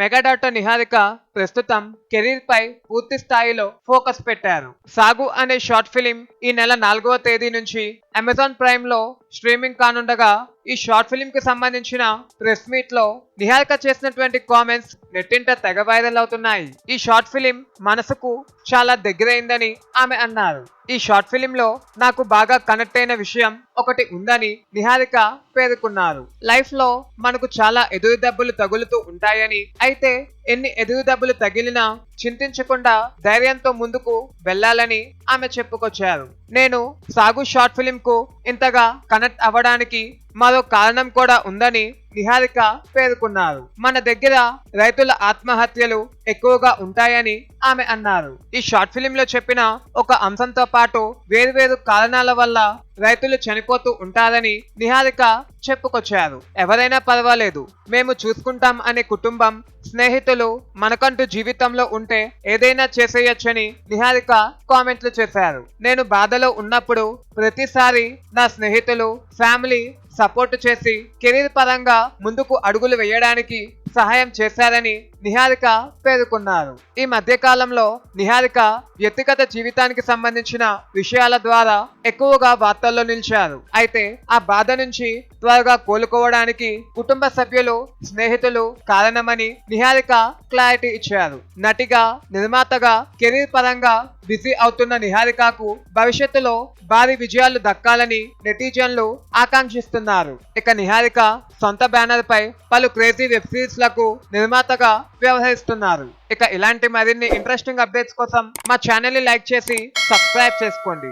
మెగాడాటో నిహారిక ప్రస్తుతం కెరీర్ పై పూర్తి స్థాయిలో ఫోకస్ పెట్టారు. సాగు అనే షార్ట్ ఫిలిం ఈ నెల నాలుగవ తేదీ నుంచి అమెజాన్ ప్రైమ్లో స్ట్రీమింగ్ కానుండగా ఈ షార్ట్ ఫిలిం కి సంబంధించిన ప్రెస్ మీట్లో నిహారిక చేసినటువంటి కామెంట్స్ నెట్టింట తెగ వైరల్ అవుతున్నాయి. ఈ షార్ట్ ఫిలిం మనసుకు చాలా దగ్గరైందని ఆమె అన్నారు. ఈ షార్ట్ ఫిలిం లో నాకు బాగా కనెక్ట్ అయిన విషయం ఒకటి ఉందని నిహారిక పేర్కొన్నారు. లైఫ్లో మనకు చాలా ఎదురు దెబ్బలు తగులుతూ ఉంటాయని అయితే ఎన్ని ఎదురు దెబ్బలు తగిలినా చింతించకుండా ధైర్యంతో ముందుకు వెళ్ళాలని ఆమె చెప్పుకొచ్చారు. నేను సాగు షార్ట్ ఫిలిం కు ఇంతగా కనెక్ట్ అవ్వడానికి మరో కారణం కూడా ఉందని నిహారిక పేర్కొన్నారు. మన దగ్గర రైతుల ఆత్మహత్యలు ఎక్కువగా ఉంటాయని ఆమె అన్నారు. ఈ షార్ట్ ఫిలిం లో చెప్పిన ఒక అంశంతో పాటు వేరువేరు కారణాల వల్ల రైతులు చనిపోతూ ఉంటారని నిహారిక చెప్పుకొచ్చారు. ఎవరైనా పర్వాలేదు మేము చూసుకుంటాం అనే కుటుంబం స్నేహితులు మనకంటూ జీవితంలో ఉంటే ఏదైనా చేసేయొచ్చని నిహారిక కామెంట్లు చేశారు. నేను బాధలో ఉన్నప్పుడు ప్రతిసారి నా స్నేహితులు ఫ్యామిలీ సపోర్ట్ చేసి కెరీర్ పరంగా ముందుకు అడుగులు వేయడానికి సహాయం చేశారని నిహారిక పేర్కొన్నారు. ఈ మధ్య కాలంలో నిహారిక వ్యక్తిగత జీవితానికి సంబంధించిన విషయాల ద్వారా ఎక్కువగా వార్తల్లో నిలిచారు. అయితే ఆ బాధ నుంచి త్వరగా కోలుకోవడానికి కుటుంబ సభ్యులు స్నేహితులు కారణమని నిహారిక క్లారిటీ ఇచ్చారు. నటిగా నిర్మాతగా కెరీర్ పరంగా బిజీ అవుతున్న నిహారికకు భవిష్యత్తులో భారీ విజయాలు దక్కాలని నెటిజన్లు ఆకాంక్షిస్తున్నారు. ఇక నిహారిక సొంత బ్యానర్ పై పలు క్రేజీ వెబ్ సిరీస్లకు నిర్మాతగా వ్యవహరిస్తున్నారు. ఇక ఇలాంటి మరిన్ని ఇంట్రెస్టింగ్ అప్డేట్స్ కోసం మా ఛానల్ని లైక్ చేసి సబ్స్క్రైబ్ చేసుకోండి.